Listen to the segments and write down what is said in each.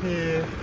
ที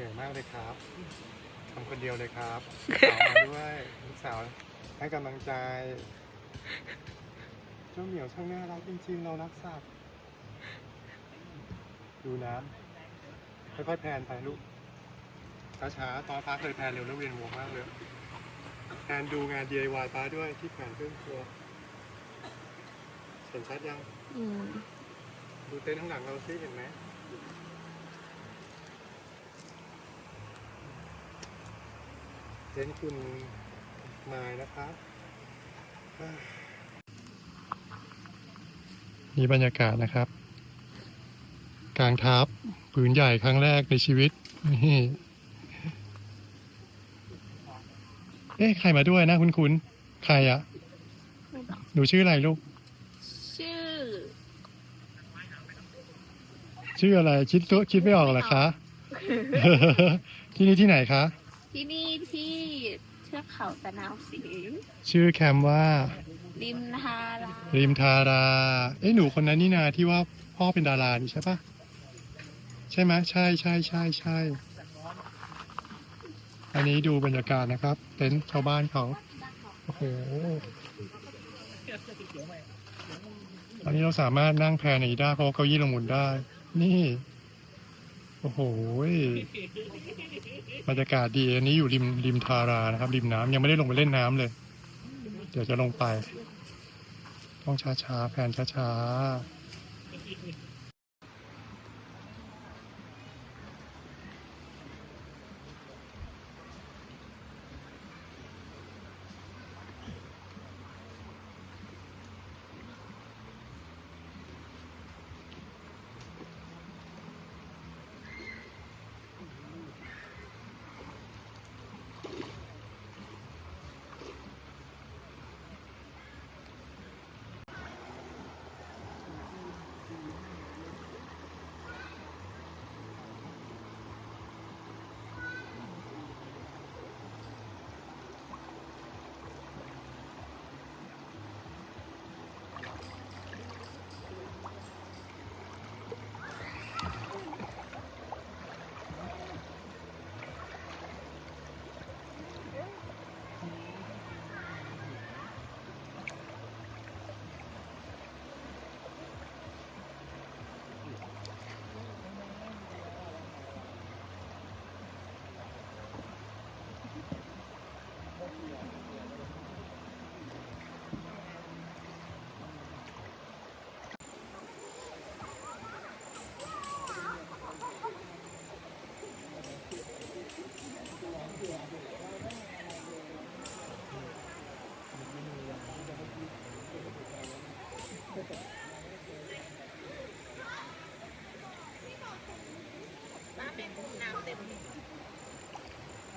เหนื่อยมากเลยครับทำคนเดียวเลยครับลูกสาวมาด้วยลูกสาวให้กำลังใจเจ้าเหมียวช่างน่ารักจริงๆเรารักสัตว์ดูน้ำค่อยๆแพนไปลูกช้าๆตอนฟ้าเคยแพนเร็วแล้วเวียนหัวมากเลยแพนดูงาน DIY ป้าด้วยที่แขวนเครื่องครัวเห็นชัดยังอืมดูเต็นท์ข้างหลังเราซิเห็นไหม เต็นท์คุณมายนะครับนี่บรรยากาศนะครับ กลางทับผืนใหญ่ครั้งแรกในชีวิตนี่เอ๊ะใครมาด้วยนะคุณคุณใครอะหนูชื่ออะไรลูก ชื่อ ชื่ออะไรคิดตัวคิดไม่ออกเหรอคะ ที่นี่ที่ไหนคะ ที่นี่ที่เทือกเขาตะนาวสีชื่อแคมป์ว่า ริมทาราริมทารา เอ้หนูคนนั้นนี่นาที่ว่าพ่อเป็นดารานี่ใช่ปะใช่ไหมใช่ใช่ใช่ใช่อันนี้ดูบรรยากาศนะครับ เต็นท์ชาวบ้านเขาโอ้โหอันนี้เราสามารถนั่งแพในได้เพราะว่าเก้าอี้ลงหมุนได้ นี่ โอ้โหยบรรยากาศดีอันนี้อยู่ริมริมทารานะครับ ริมน้ำยังไม่ได้ลงไปเล่นน้ำเลย เดี๋ยวจะลงไป ต้องช้าๆแผนช้าๆ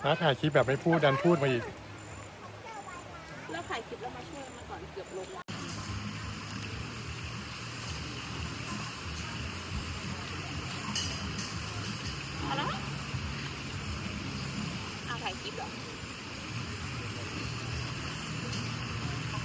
น้าถ่ายคลิปแบบไม่พูดดันพูดมาอีก แล้วถ่ายคลิปแล้วมาช่วยมาก่อนเกือบลงแล้วเอาละเอาถ่ายคลิปเหรอ มา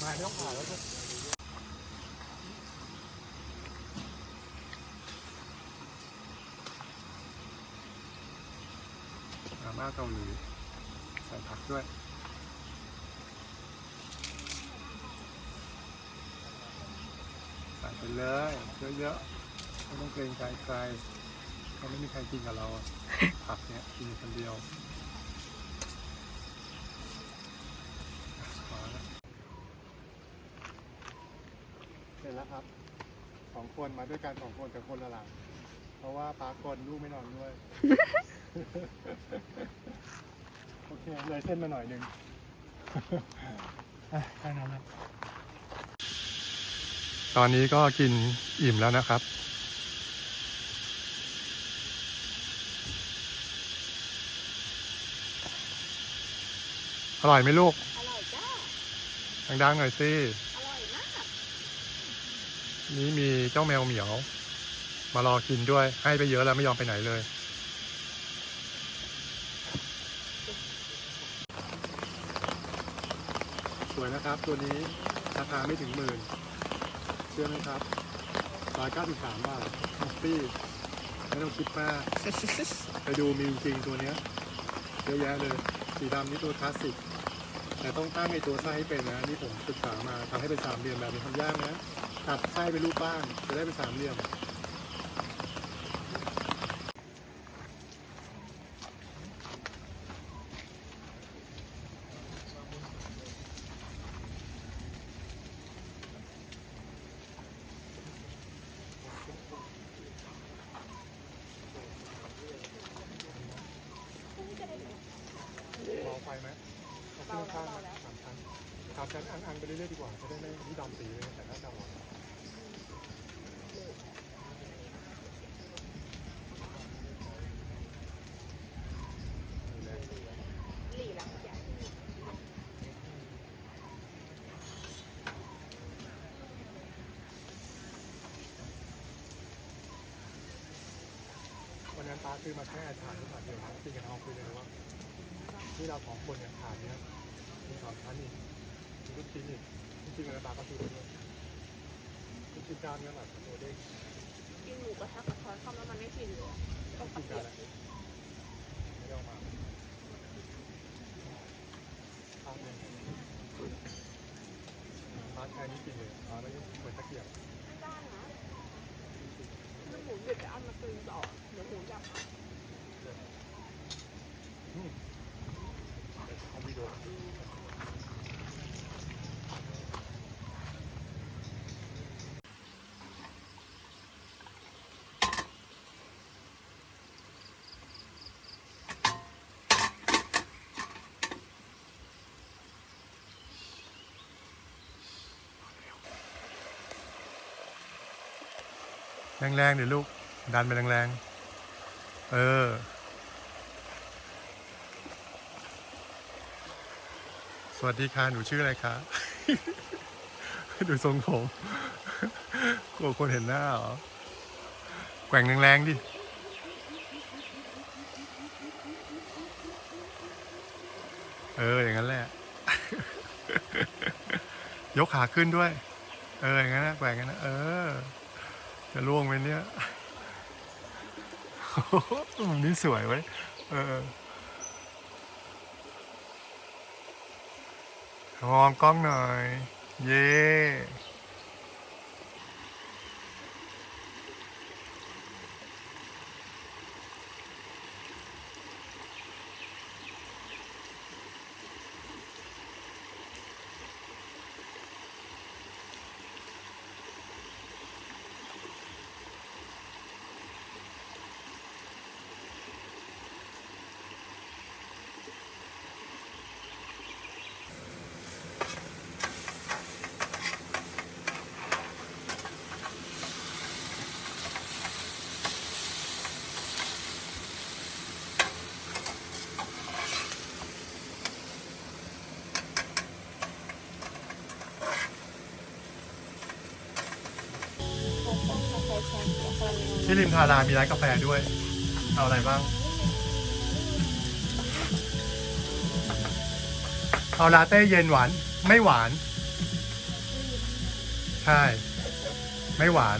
ไม่ ต้องถ่ายแล้วมาม่าเกาหลีใส่ผักด้วยใส่ไปเลยเยอะๆไม่ต้องเกรงใจใครเขาะไม่มีใครกินกับเราผักเนี้ยกินคนเดียวขอละเส ร็จแล้วครับสองคนมาด้วยกันสองคนแต่คนละหลัง เพราะว่าปากนลูกไม่นอนด้วย โอเคเลยเส้นมาหน่อยหนึ่งอะแค่นั้นนะตอนนี้ก็กินอิ่มแล้วนะครับ อร่อยไหมลูก อร่อยจ้าดังๆหน่อยสิอร่อยมาก นี้มีเจ้าแมวเหมียว มารอกินด้วย ให้ไปเยอะแล้วไม่ยอมไปไหนเลย สวยนะครับตัวนี้ราคาไม่ถึงหมื่นเชื่อไหมครับร้อยเก้าสิบสามบาทท็อปปี้ไม่ต้องคิดมากไปดูมีจริงตัวเนี้ยเยอะแยะเลยสีดำนี่ตัวคลาสสิกแต่ต้องตั้งไอตัวไส้ให้เป็นนะนี่ผมศึกษามาทำให้เป็นสามเหลี่ยมแบบนี้ทำยากนะ ตัดไส้เป็นรูปบ้างจะได้เป็นสามเหลี่ยม รอไฟไหมเอาเครื่องข้างนะสามชั้นสามชั้นอันอันไปเรื่อยๆดีกว่าจะได้ไม่ที่ดำสีเลยแต่หน้าดำอะนี่แหละ หลี่หลังจาก วันนั้นป้าซื้อมาแค่ถาดที่ถาดเดียวนะจริงกันเอาคุยเลยว่าที่เราสองคนเนี่ยถาดเนี้ยมีสองชั้นอีกมีลูกชิ้นอีกจริงๆวันนั้นป้าก็ซื้อไปด้วยลูกชิ้นจานเนี้ยแบบตัวเด้งกินหมูกระทะกับช้อนเข้าวแล้วมันไม่ฟินเลยต้องปกิระนเทีจายนบละไม่ได้เอามาป้านี่ยป้าแค่นี้กินเลยป้าไม่เหมือนตะเกียบจ้างนะแล้วหมูหยุดจะเอามาตึงต่อเดี๋ยวหมูยับ เอาวิดีโอ แรงๆเดี๋ยวลูก ดันไปแรงๆ เออ สวัสดีค่ะ หนูชื่ออะไรคะดูทรงผมกลัวคนเห็นหน้าเหรอ แกว่งแรงๆดิ เออ อย่างนั้นแหละ ยกขาขึ้นด้วย เออ อย่างนั้นนะแกว่งอย่างนั้นนะ เออ จะล่วงไหมเนี่ยมุมนี้สวยไว้เออมองกล้องหน่อย เย้ ที่ริมทารามีร้านกาแฟด้วย เอาอะไรบ้าง เอาลาเต้เย็นหวาน ไม่หวาน ใช่ ไม่หวาน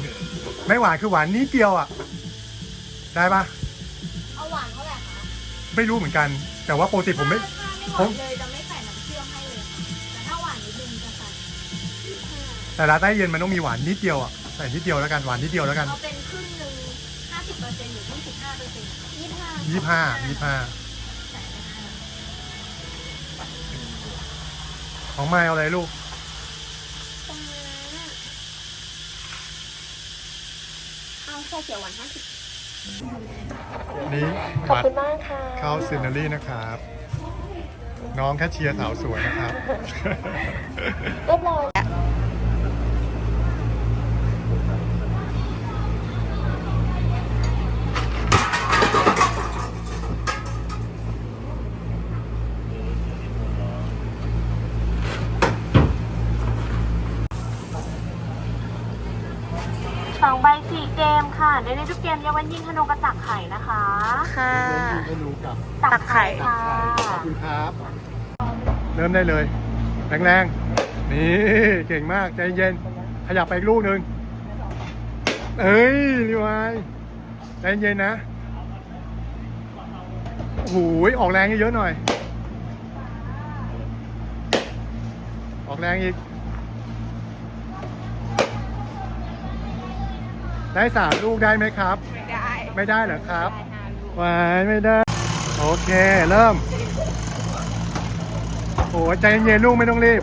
ไม่หวานคือหวานนิดเดียวอะ ได้ปะเอาหวานเท่าไหร่คะไม่รู้เหมือนกัน แต่ว่าปกติผมไม่ ถ้าไม่หวานเลยจะไม่ใส่น้ำเชื่อมให้เลยค่ะแต่ถ้าหวานนิดนึงจะใส่แต่ลาเต้เย็นมันต้องมีหวานนิดเดียวอะ ใส่นิดเดียวแล้วกัน หวานนิดเดียวแล้วกัน เอาเป็น ยี่สิบห้ายี่ห้ายี่ห้าใส่ไปห้าของไม้เอาอะไรลูกตรงนั้นเอาแค่เขียวหวานห้าสิบนี่ขอบวัดคุณมากค่ะเข้าซินนารีนะครับ น้องแคชเชียร์สาวสวยนะครับ เรียบร้อย มค่ะในในทุกเกมยกเว้นยิงธนูกระจักไข่นะคะ ค่ะไม่รู้กับตักไข่ ค่ะ ขอบคุณครับ เริ่มได้เลยแรงๆนี่เก่งมากใจเย็น ขยับไปอีกลูกหนึ่งเอ้ยรีวายใจเย็นนะโอ้โหออกแรงเยอะๆหน่อย ออกแรงอีก ได้สามลูกได้ไหมครับได้ ไม่ได้เหรอครับวายไม่ได้ โอเคเริ่ม โอ้ใจเย็นๆลูกไม่ต้องรีบ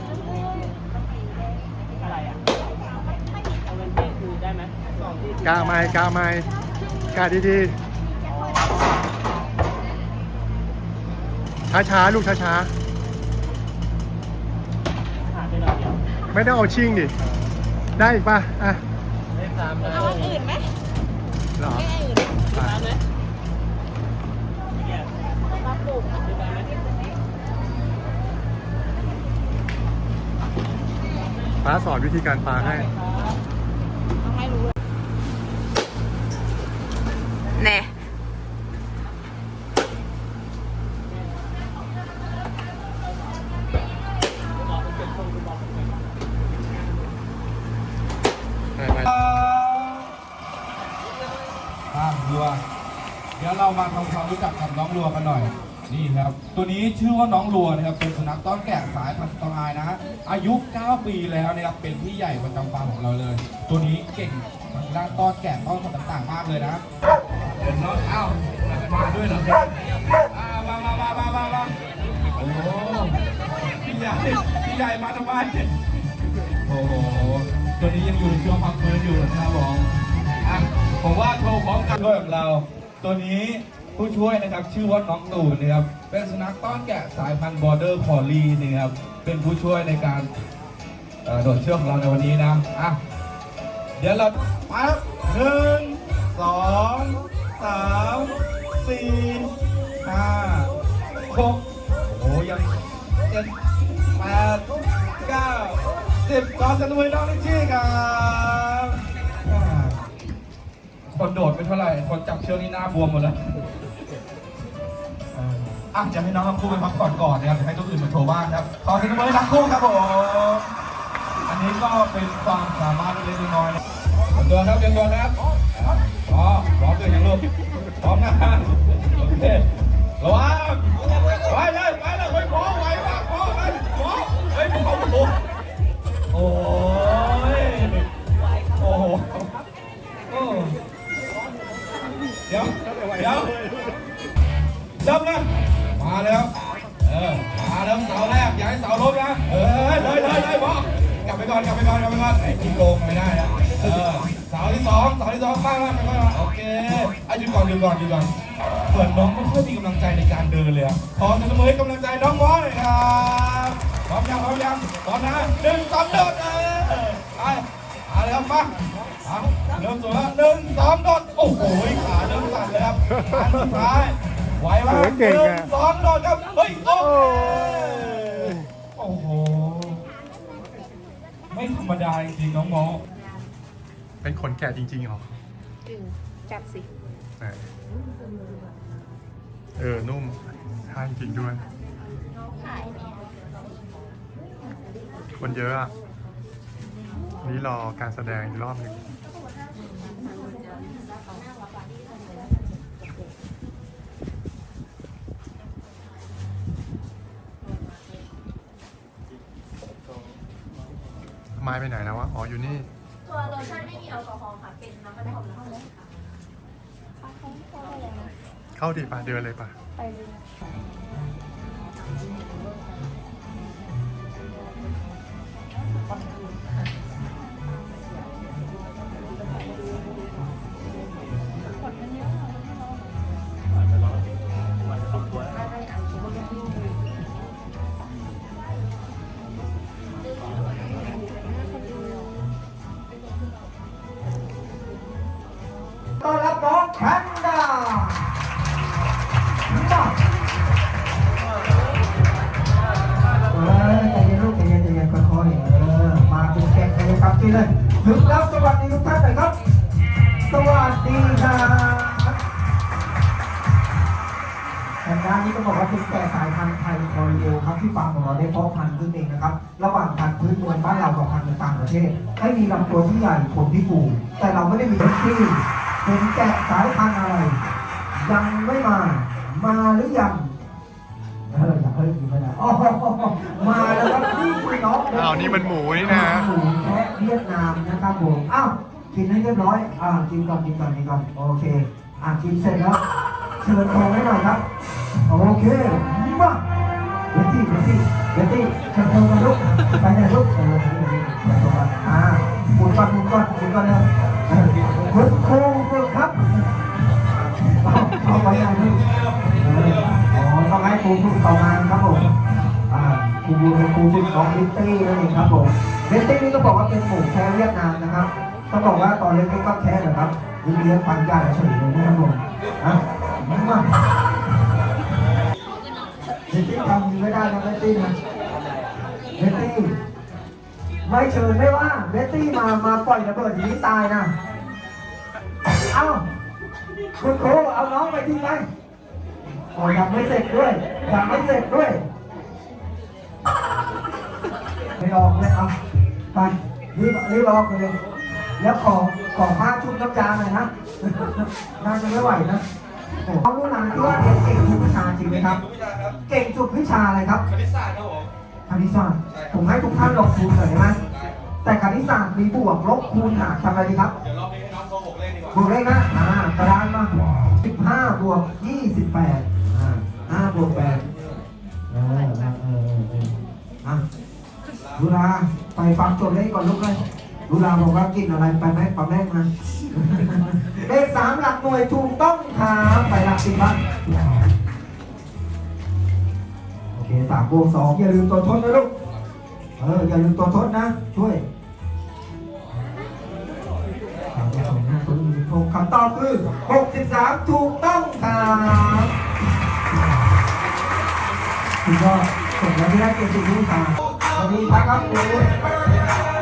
กาไม่กาไม่กาดีๆ ช้าๆ ลูกช้าๆไม่ต้องเอาชิ่งดิ ได้อีกป่ะ อะ เอาอันอื่นไหมหรอไม่อันอื่นไปมาปลูกป้าสอนวิธีการปลาให้เอาให้รู้เลยเน่ ตัวนี้ชื่อว่าน้องรัวนะครับเป็นสุนัขต้อนแกะสายพันธุ์สตองายนะฮะอายุ 9 ปีแล้วนะครับเป็นพี่ใหญ่ประจำฟาร์มของเราเลย ตัวนี้เก่งทางด้านต้อนแกะต้อนสัตว์ต่างๆมากเลยนะเดินน้องเอ้ามาด้วยเหรออ่ามามามามามามาโอ้พี่ใหญ่พี่ใหญ่มาทำไมโอ้โหตัวนี้ยังอยู่ในช่วงพักฟื้นอยู่นะครับผมอะผมว่าโชว์พร้อมกันด้วยของเรา ตัวนี้ ผู้ช่วยนะครับชื่อว่าน้องตูนนะครับเป็นสุนัขต้อนแกะสายพันธุ์บอร์เดอร์คอลีนะครับเป็นผู้ช่วยในการเอ่อโดดเชือกของเราในวันนี้นะอะเดี๋ยวเราปั๊บหนึ่งสองสามสี่ห้าหกโอ้ยังเจ็ดแปดเก้าสิบกอสนุยน้องลิชชี่ครับอ่าคนโดดไม่เท่าไหร่คนจับเชือกนี่หน้าบวมหมดแล้วเอ่ อะจะให้น้องทั้งคู่ไปพักผ่อนก่อนนะครับเดี๋ยวให้ตัวอื่นมาโชว์บ้างครับขอเสียงปรบมือให้ทั้งคู่ครับผมอันนี้ก็เป็นความสามารถเล็กๆน้อยๆนะเดินครับเดินตัวนะครับพร้อมพร้อมเดินยังลูกพร้อมนะโอเคระวังไปเลยไปเลยไปพร้อมไหวมากพร้อมไปพร้อมเฮ้ยพร้อมโอ้โอ้ยโอ้โหเดี๋ยวเดี๋ยวเริ่มนะ มาแล้ว เออ มาแล้วเสาแรกอย่าให้เสาล้มนะ เออ เลยเลยเลยบอกกลับไปก่อนกลับไปก่อนกลับไปก่อนไอ้ที่โกงไม่ได้นะเออเสาที่สองเสาที่สองมากมากมากโอเคอะหยุดก่อนหยุดก่อนหยุดก่อน เปิดน้องไม่ค่อยมีกำลังใจในการเดินเลยอะขอเสียงปรบมือให้กำลังใจน้องมอสหน่อยครับพร้อมยังพร้อมยังพร้อมนะหนึ่งสองโดดเออไปเอาเลยครับมาเอาเริ่มตัวแล้วหนึ่งสองโดดโอ้โหขาเริ่มสั่นเลยครับอันสุดท้าย ไหวไหมเออเก่งหอะ นึ่งสองโดดครับเฮ้ยโอ้โหโอ้โหไม่ธรรมดาจริงๆน้องมอเป็นขนแกะจริงๆเหรอจริงจับสิ ไหนเออ นุ่มใช่จริงด้วย คนเยอะอะ นี่รอการแสดงอีกรอบหนึ่ง ไม้ไปไหนแล้ววะ อ๋อ อยู่นี่ ตัวโลชั่นไม่มีแอลกอฮอล์ค่ะ เป็นน้ำมันหอมนะคะเข้าดีป่ะ เดินเลยป่ะ ไปเลย ต้อนรับน้องแพนด้ามาเออใจเย็นลูกใจเย็นใจเย็นค่อยๆเออมาเป็นแกงเลยครับที่เลยถึงแล้วสวัสดีทุกท่านหน่อยครับ สวัสดีครับแพนด้านี่ต้องบอกว่าเป็นแก่สายพันธุ์ไทยคอริโอครับที่ฟาร์มของเราได้เพาะพันธุ์ขึ้นเองนะครับ ระหว่างพันธุ์พื้นเมืองบ้านเรากับพันธุ์ในต่างประเทศให้มีลำตัวที่ใหญ่ขนที่ฟูแต่เราไม่ได้มีที่ เป็นแกะสายพันธุ์อะไร ยังไม่มา มาหรือยังเอออย่าเฮ้ยอยู่ไม่ได้อ๋อมาแล้วครับนี่คือน้องอ้าวนี่มันหมูนี่นะหมูแคะเวียดนามนะครับผมอ้าวกินให้เรียบร้อย อ่า กินก่อน กินก่อน กินก่อน โอเค อ่ากินเสร็จแล้ว เชิญทองให้หน่อยครับ โอเค มาเบตตี้เบตตี้เบตตี้เชิญทองกันลูกไปไหนลูกเออเชิญทองกันอ่าหมุนก่อนหมุนก่อนหมุนก่อนเร็วเออคุณครู รูฝึกต่อมาครับผมอ่าครูบูเป็นครูฝึกน้องลิตตี้นั่นเองครับผมลิตตี้นี่ก็บอกว่าเป็นหมูแค่เวียดนามนะครับต้องบอกว่าตอนเล็กก็แค่เหรอครับเลี้ยงปันใหญ่เฉยเลยนะครับผมอะมาลิตตี้ทำไม่ได้นะลิตตี้นะลิตตี้ไม่เชิญไม่ว่าลิตตี้มามาปล่อยระเบิดอย่างนี้ตายนะ เอ้าคุณครูเอาน้องไปทิ้งไป โอ้ยยังไม่เสร็จด้วยยังไม่เสร็จด้วย ไม่ออกเลยเอาไปรีบรีบออกเลยแล้วขอขอผ้าชุบน้ำยาหน่อยนะน่าจะไม่ไหวนะโอ้โหรู้นานที่ว่าเรียนเก่งทุกวิชาจริงไหมครับ เก่งทุกวิชาอะไรครับคณิตศาสตร์ครับผมคณิตศาสตร์ผมให้ทุกท่านลองคูณหน่อยได้ไหมแต่คณิตศาสตร์มีบวกลบคูณหารทำอะไรดีครับเดี๋ยวรอบนี้ให้น้องโชว์หกเลขดีกว่าบวกเลขนะอ่ากระดานมาสิบห้าบวกยี่สิบแปด อ่าห้าบวกแปดเออเออเออเอออะดูลาไปฟังตัวเลขก่อนลูกเลยดูลาบอกว่ากินอะไรไปไหมปลาแม่มาเลขสามหลักหน่วยถูกต้องครับไปหลักสิบบ้างโอเคสามบวกสองอย่าลืมตัวทดนะลูกเอออย่าลืมตัวทดนะ ช่วย ถูกคำตอบคือ 63 ถูกต้องครับคุณก็ส่งแล้วที่ได้เกียรตินิยมสวัสดีครับครู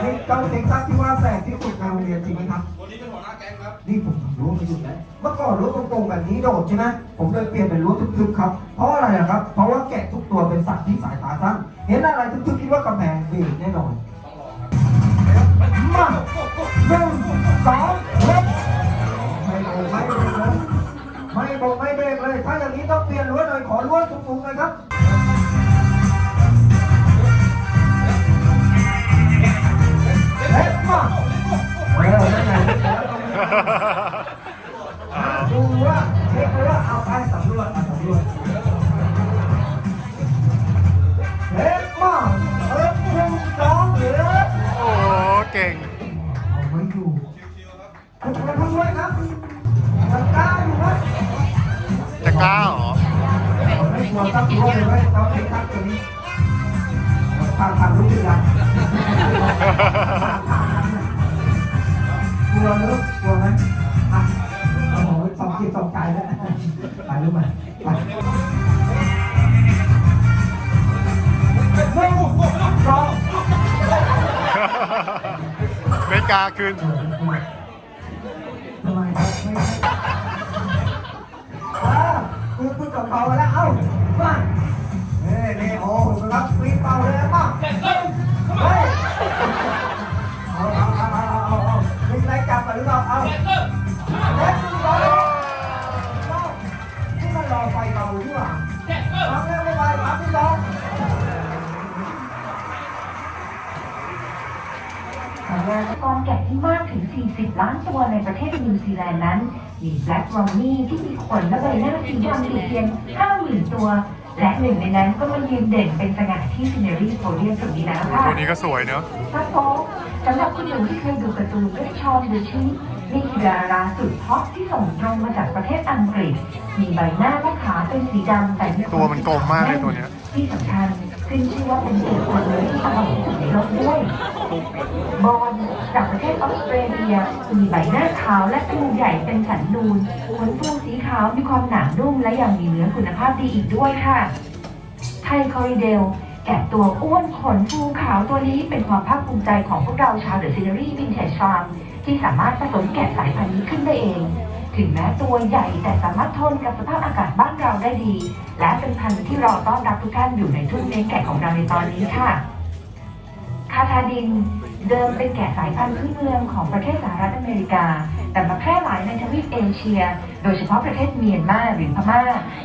นี่เจ้าเท็กซัสที่ว่าแสบที่สุดในโรงเรียนจริงไหมครับวันนี้เป็นหัวหน้าแก๊งครับนี่ผมรู้มาอยู่แล้วเมื่อก่อนรั้วตรงๆแบบนี้โดดใช่ไหมผมเลยเปลี่ยนเป็นรั้วทึบๆครับ เพราะอะไรอะครับ เพราะว่าแกะทุกตัวเป็นสัตว์ที่สายตาสั้นเห็นอะไรทึบๆคิดว่ากำแพงเบรกแน่นอน มาหนึ่งสองเล็บไม่โบไม่เบรกเลยไม่โบไม่เบรกเลย ถ้าอย่างนี้ต้องเปลี่ยนล้วหน่อยขอรั้วสูงๆหน่ยครับเฮ้บมาเร็วนั่ไงดูว่าเช็คว่าเอาไปสำรวจสำรวจเฮ้บมาเล็บหนึ่งสองเล็อ เก่งเอาไว้อยู่คุณกระทำด้วยครับจัดกาอยู่ครับจะกล้าเหรอเอาไม่กลัวตั้งรั้วเลยไว้ต้องเช็คครับตัวนี้ทางทางรู้สึกยังกลัวหรือกลัวไหมอะโอ้โหสองจิตสองใจแล้วไปรู้ไหม กาขึ้นทำไมครับไม่ไม่อ่าคุณคุณจบเป่าแล้ว เอ้ามาเฮ้ยนี่โอ้โหครับปีเป่าเลยป่ะเฮ้ยเอาเอาเอาเอาเอาเอามีอะไรจับหรือเปล่าเอาเล็ก งแรกกรแกะที่มากถึง 40 ล้านตัวในประเทศนิวซีแลนด์นั้น มีแบล็กรอ n นี่ที่มีขนและใบหน้าสีดำอยู่เพียง50,000 ตัว และหนึ่งในนั้นก็มายืนเด่นเป็นสง่าที่ซินเนอรี่โพเดียมตรงนี้แล้วค่ะตัวนี้ก็สวยเนอะซับโป๊สำหรับคุณหนูที่เคยดูการ์ตูนเรื่องชอมดูชีนี่คือดาราสุดฮอตที่ส่งตรงมาจากประเทศอังกฤษ มีใบหน้าและขาเป็นสีดำแต่มีขตัวมันกลมมากเลยตัวเนี้ยที่สำคัญขึ้นชื่อว่าเป็นเด็กตัวเลยที่อร่อยที่สุดในโลกด้วย บอลจากประเทศออสเตรเลียมีใบหน้าขาวและจมูใหญ่เป็นสันนูนขนฟูสีขาวมีความหนานุ่มและยังมีเนื้อคุณภาพดีอีกด้วยค่ะ ไทยคอริเดลแกะตัวอ้วนขนฟูขาวตัวนี้เป็นความภาคภูมิใจของพวกเราชาวเดอะซีนารีวินเทจฟาร์มที่สามารถผสมแกะสายพันธุ์นี้ขึ้นได้เอง ถึงแม้ตัวใหญ่แต่สามารถทนกับสภาพอากาศบ้านเราได้ดี และเป็นพันธุ์ที่รอต้อนรับทุกท่านอยู่ในทุ่งเลี้ยงแกะของเราในตอนนี้ค่ะ คาทาดิน เดิมเป็นแกะสายพันธุ์พื้นเมืองของประเทศสหรัฐอเมริกา แต่มาแพร่หลายในทวีปเอเชีย โดยเฉพาะประเทศเมียนมาหรือพม่า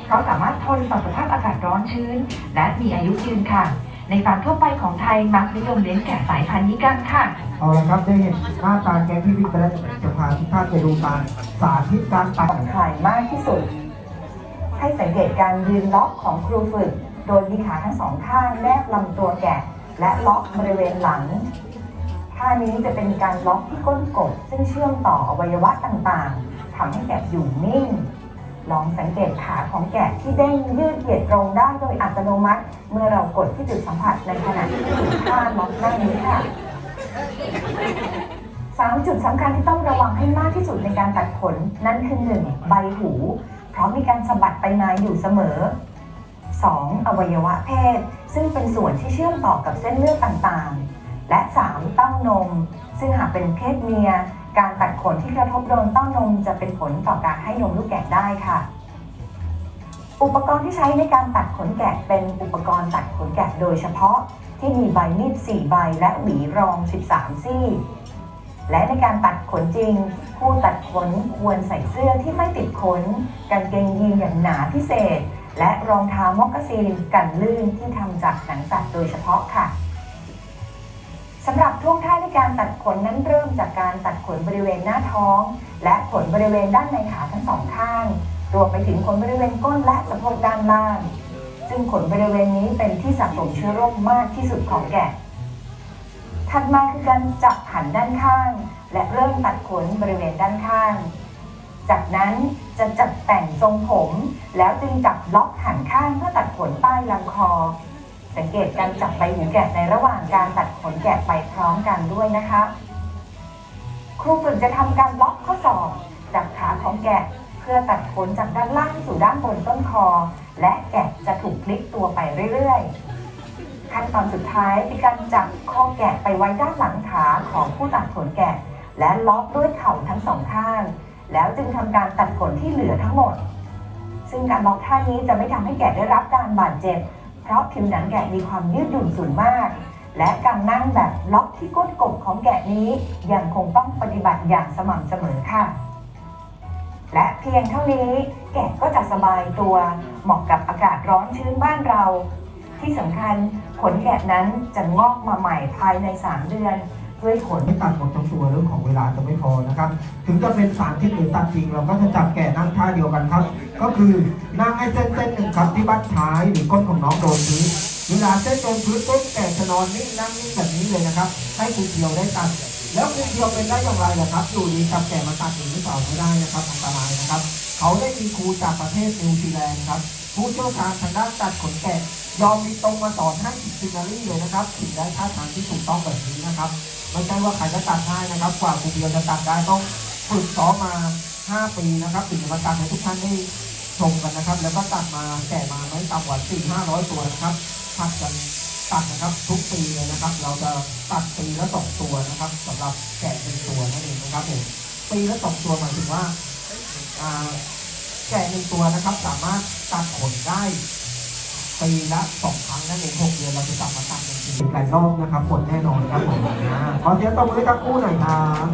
เพราะสามารถทนต่อสภาพอากาศร้อนชื้น และมีอายุยืนค่ะ ในฟาร์มทั่วไปของไทยมักนิยมเลี้ยงแกะสายพันธุ์นี้กันค่ะ เอาละครับได้เห็นหน้าตาแกงพี่วิทย์ไปแล้วจะพาทุกท่านไปดูการสาธิตการตัดถ่ายมากที่สุด ให้สังเกตการยืนล็อกของครูฝึก โดยมีขาทั้งสองข้างแนบลำตัวแกะ และล็อกบริเวณหลัง ท่านี้จะเป็นการล็อกที่ก้นกบซึ่งเชื่อมต่ออวัยวะต่างๆทำให้แกะอยู่นิ่ง ลองสังเกตขาของแกะที่เด้งยืดเหยียดตรงได้โดยอัตโนมัติ เมื่อเรากดที่จุดสัมผัสในขณะที่ถูกท่าล็อกหน้านี้ค่ะสามจุดสำคัญที่ต้องระวังให้มากที่สุดในการตัดขน นั่นคือหนึ่งใบหู เพราะมีการสะบัดไปมาอยู่เสมอ 2. อวัยวะเพศ ซึ่งเป็นส่วนที่เชื่อมต่อกับเส้นเลือดต่างๆ และ 3. เต้านม ซึ่งหากเป็นเพศเมีย การตัดขนที่กระทบโดนเต้านมจะเป็นผลต่อการให้นมลูกแกะได้ค่ะ อุปกรณ์ที่ใช้ในการตัดขนแกะเป็นอุปกรณ์ตัดขนแกะโดยเฉพาะที่มีใบมีด 4 ใบและหวีรอง 13 ซี่ และในการตัดขนจริง ผู้ตัดขนควรใส่เสื้อที่ไม่ติดขนกางเกงยีนอย่างหนาพิเศษ และรองเท้ามอกกาซีนกันลื่นที่ทำจากหนังสัตว์โดยเฉพาะค่ะสำหรับท่วงท่าในการตัดขนนั้นเริ่มจากการตัดขนบริเวณหน้าท้อง และขนบริเวณด้านในขาทั้งสองข้าง รวมไปถึงขนบริเวณก้นและสะโพกด้านล่าง ซึ่งขนบริเวณนี้เป็นที่สะสมเชื้อโรคมากที่สุดของแกะ ถัดมาคือการจับหันด้านข้าง และเริ่มตัดขนบริเวณด้านข้าง จากนั้น จะจัดแต่งทรงผม แล้วจึงจับล็อกหันข้างเพื่อตัดขนใต้ลำคอ สังเกตการจับใบหูแกะในระหว่างการตัดขนแกะไปพร้อมกันด้วยนะคะ ครูฝึกจะทำการล็อกข้อศอกจากขาของแกะเพื่อตัดขนจากด้านล่างสู่ด้านบนต้นคอ และแกะจะถูกพลิกตัวไปเรื่อยๆ ขั้นตอนสุดท้ายคือการจับคอแกะไปไว้ด้านหลังขาของผู้ตัดขนแกะ และล็อกด้วยเข่าทั้งสองข้าง แล้วจึงทำการตัดขนที่เหลือทั้งหมด ซึ่งการล็อกท่านี้จะไม่ทำให้แกะได้รับการบาดเจ็บ เพราะผิวหนังแกะมีความยืดหยุ่นสูงมาก และการนั่งแบบล็อกที่ก้นกบของแกะนี้ยังคงต้องปฏิบัติอย่างสม่ำเสมอค่ะ และเพียงเท่านี้แกะก็จะสบายตัว เหมาะกับอากาศร้อนชื้นบ้านเรา ที่สำคัญขนแกะนั้นจะงอกมาใหม่ภายใน 3 เดือน ด้วยขนไม่ตัดหมดทั้งตัวเรื่องของเวลาจะไม่พอนะครับ ถึงจะเป็นสารที่หรือตัดจริง เราก็จะจับแก่นั่งท่าเดียวกันครับ ก็คือนั่งให้เส้นเส้นหนึ่งครับที่บั้นท้ายหรือก้นของน้องโดนพื้นเวลาเส้นโดนพื้นปุ๊บแก่จะนอนนิ่งนั่งนิ่งแบบนี้เลยนะครับ ให้คุณเดียวได้ตัด แล้วคุณเดียวเป็นได้อย่างไรล่ะครับอยู่ดีจับแก่มาตัดองหรือเปล่าไม่ได้นะครับอันตรายนะครับ เขาได้มีครูจากประเทศนิวซีแลนด์ครับผู้เชี่ยวชาญทางด้านตัดขนแกะยอมมีตรงมาสอนให้สินารีเลยนะครับถึงได้ท่าทางที่ถูกต้องแบบนี้นะครับ ไม่ใช่ว่าใครจะตัดได้นะครับ กว่าครูเบียวจะตัดได้ต้องฝึกซ้อมมา 5 ปีนะครับถึงจะมาตัดให้ทุกท่านได้ชมกันนะครับ แล้วก็ตัดมาแก่มาไม่ต่ำกว่า4 5 0 0ตัวนะครับผัดกันตัดนะครับทุกปีเลยนะครับ เราจะตัดปีละสองตัวนะครับสำหรับแกะเป็นตัวนั่นเองนะครับผมปีละสองตัวหมายถึงว่าอ่าแกะหนึ่งตัวนะครับ สามารถตัดขนได้ ปีละสองครั้งนั่นเองหกเดือนเราจะกลับมาทำเป็นทีหลายรอบนะครับผลแน่นอนครับผมอ่าขอเสียงตบมือให้กับคู่หน่อยครับ